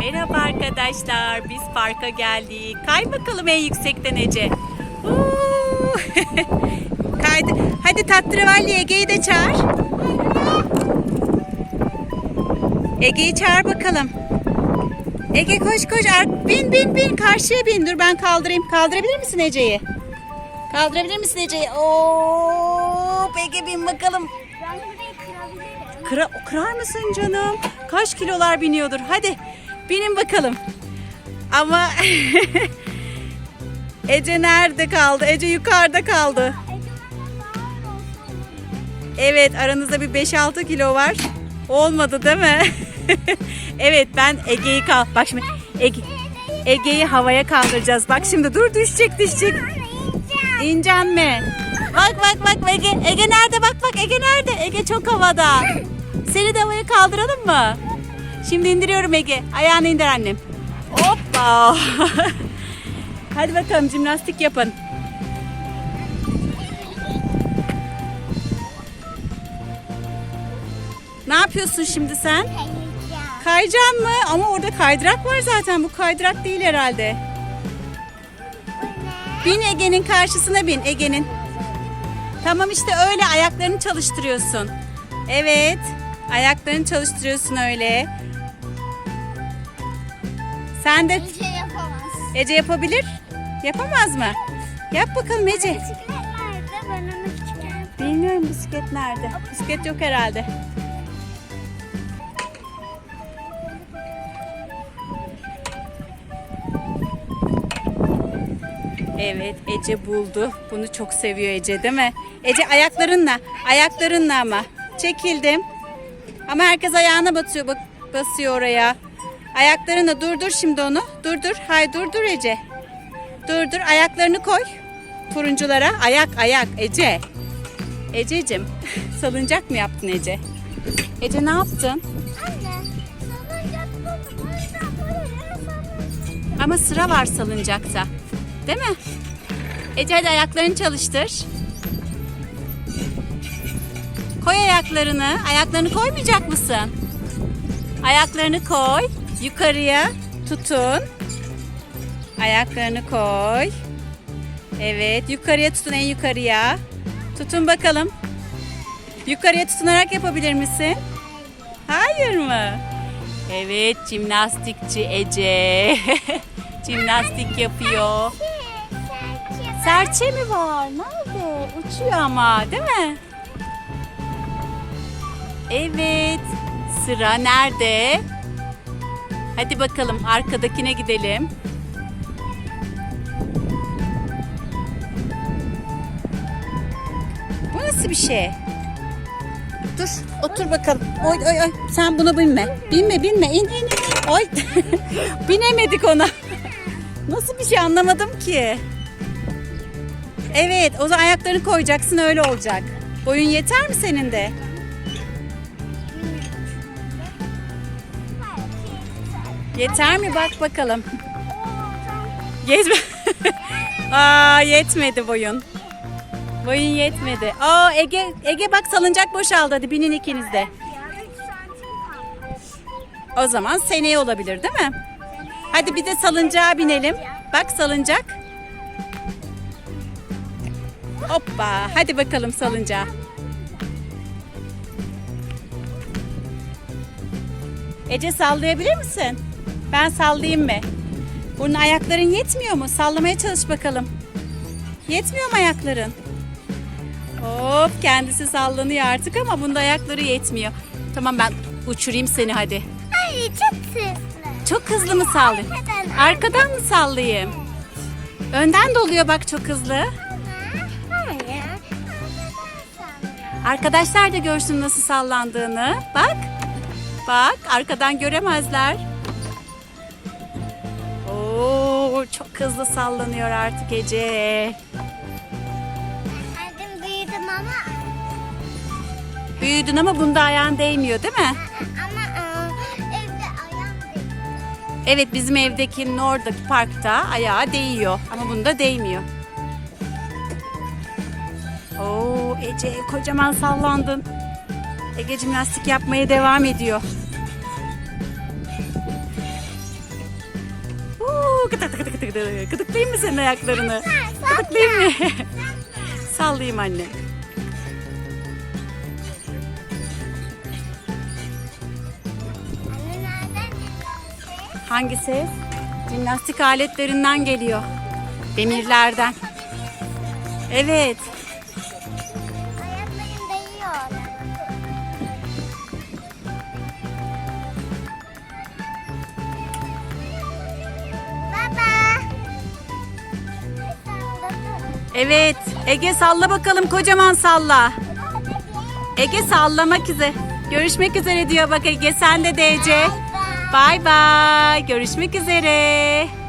Merhaba arkadaşlar. Biz parka geldik. Kay bakalım en yüksekten Ece. Kaydı. Hadi tatravalli Ege'yi de çağır. Ege'yi çağır bakalım. Ege koş koş. Bin bin bin. Karşıya bin. Dur ben kaldırayım. Kaldırabilir misin Ece'yi? Kaldırabilir misin Ece'yi? Oo, Ege bin bakalım. Ben burayı kırabilirim. Kıra, kırar mısın canım? Kaç kilolar biniyordur? Hadi binin bakalım. Ama Ece nerede kaldı? Ece yukarıda kaldı. Evet aranızda bir 5-6 kilo var. Olmadı değil mi? evet ben Ege'yi kal. Bak şimdi Ege, Ege'yi havaya kaldıracağız. Bak şimdi dur düşecek düşecek. İncan mi? Bak bak bak Ege. Ege nerede? Bak bak Ege nerede? Ege çok havada. Seni de havaya kaldıralım mı? Şimdi indiriyorum Ege. Ayağını indir annem. Hoppa. Hadi bakalım jimnastik yapın. Ne yapıyorsun şimdi sen? Kayacaksın mı? Ama orada kaydırak var zaten. Bu kaydırak değil herhalde. Bin Ege'nin karşısına bin Ege'nin. Tamam işte öyle ayaklarını çalıştırıyorsun. Evet. Ayaklarını çalıştırıyorsun öyle. Sen de şey yapamaz. Ece yapabilir. Yapamaz mı? Yap bakalım Ece. Bisiklet nerede? Ben onu küçükken Bilmiyorum bisiklet nerede. Bisiklet yok herhalde. Evet Ece buldu. Bunu çok seviyor Ece değil mi? Ece ayaklarınla. Ayaklarınla ama. Çekildim. Ama herkes ayağına batıyor. Bak, basıyor oraya. Ayaklarınla durdur şimdi onu. Durdur. Hay durdur Ece. Durdur. Ayaklarını koy. Turunculara. Ayak ayak Ece. Ececiğim salıncak mı yaptın Ece? Ece ne yaptın? Anne, salıncak bunu. O yüzden böyle salıncak. Ama sıra var salıncakta. Değil mi? Ece hadi ayaklarını çalıştır. Koy ayaklarını. Ayaklarını koymayacak mısın? Ayaklarını koy. Yukarıya tutun. Ayaklarını koy. Evet, yukarıya tutun en yukarıya. Tutun bakalım. Yukarıya tutunarak yapabilir misin? Hayır mı? Evet, jimnastikçi Ece. Jimnastik yapıyor. Serçe. Mi var? Nerede? Uçuyor ama, değil mi? Evet. Sıra nerede? Hadi bakalım arkadakine gidelim. Bu nasıl bir şey? Dur, otur bakalım. Oy oy oy. Sen buna binme. Binme, binme. İn, in. Oy. Binemedik ona. Nasıl bir şey anlamadım ki. Evet, o zaman ayaklarını koyacaksın öyle olacak. Boyun yeter mi senin de? Yeter mi bak bakalım. Yetme. Aa yetmedi boyun. Boyun yetmedi. Aa Ege Ege bak salıncak boşaldı hadi binin ikiniz de. O zaman seneye olabilir değil mi? Hadi bir de salıncağa binelim. Bak salıncak. Hoppa. Hadi bakalım salıncağa. Ece sallayabilir misin? Ben sallayayım mı? Bunun ayakların yetmiyor mu? Sallamaya çalış bakalım. Yetmiyor mu ayakların? Hop kendisi sallanıyor artık ama bunda ayakları yetmiyor. Tamam ben uçurayım seni hadi. Ay çok hızlı. Çok hızlı mı sallayayım? Arkadan. Arkadan mı sallayayım? Önden de oluyor bak çok hızlı. Arkadaşlar da görsün nasıl sallandığını. Bak. Bak arkadan göremezler. Çok hızlı sallanıyor artık Ece. Adım büyüdüm ama Büyüdün ama bunda ayağın değmiyor değil mi? ama e, evde ayağım. Evet bizim evdekinin oradaki parkta ayağı değiyor ama bunda değmiyor. Oo Ece kocaman sallandın. Ege jimnastik yapmaya devam ediyor. Oo, gıdık gıdık gıdık gıdık. Gıdıklayayım mı senin ayaklarını? Gıdıklayayım mı? Sallayayım anne. Anne nereden çıkıyorsun? Hangi ses? Jimnastik aletlerinden geliyor. Demirlerden. Evet. Evet. Ege salla bakalım kocaman salla. Ege sallamak üzere. Görüşmek üzere diyor bak Ege sen de DC. Bay bay. Görüşmek üzere.